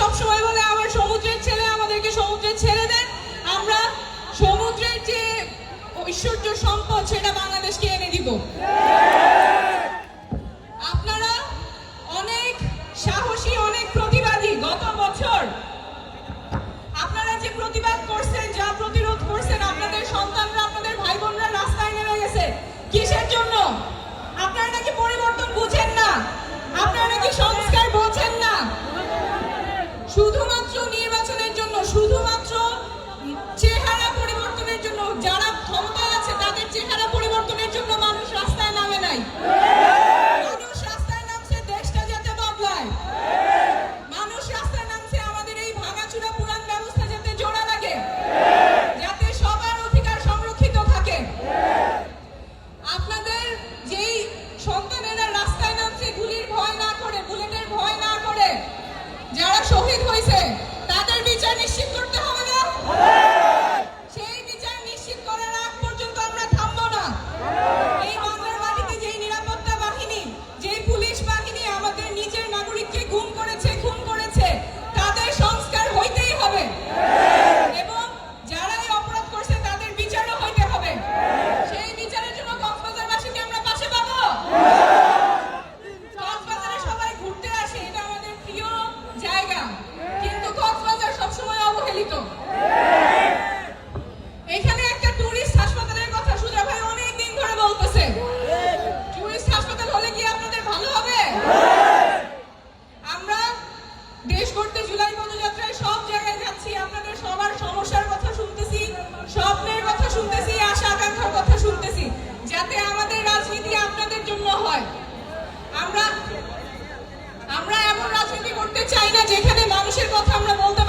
সবসময় বলে, আমার সমুদ্রের ছেলে আমাদেরকে সমুদ্রে ছেড়ে দেন। আমরা সমুদ্রের যে ঐশ্বর্য সম্পদ, সেটা বাংলাদেশকে এনে দিব। আপনারা অনেক সাহসী, অনেক প্রতিবাদী গত বছর। আপনারা যে প্রতিবাদ করছেন শহীদ হয়েছে। তাদের বিচার নিশ্চিত করতে কথা আমরা বলতে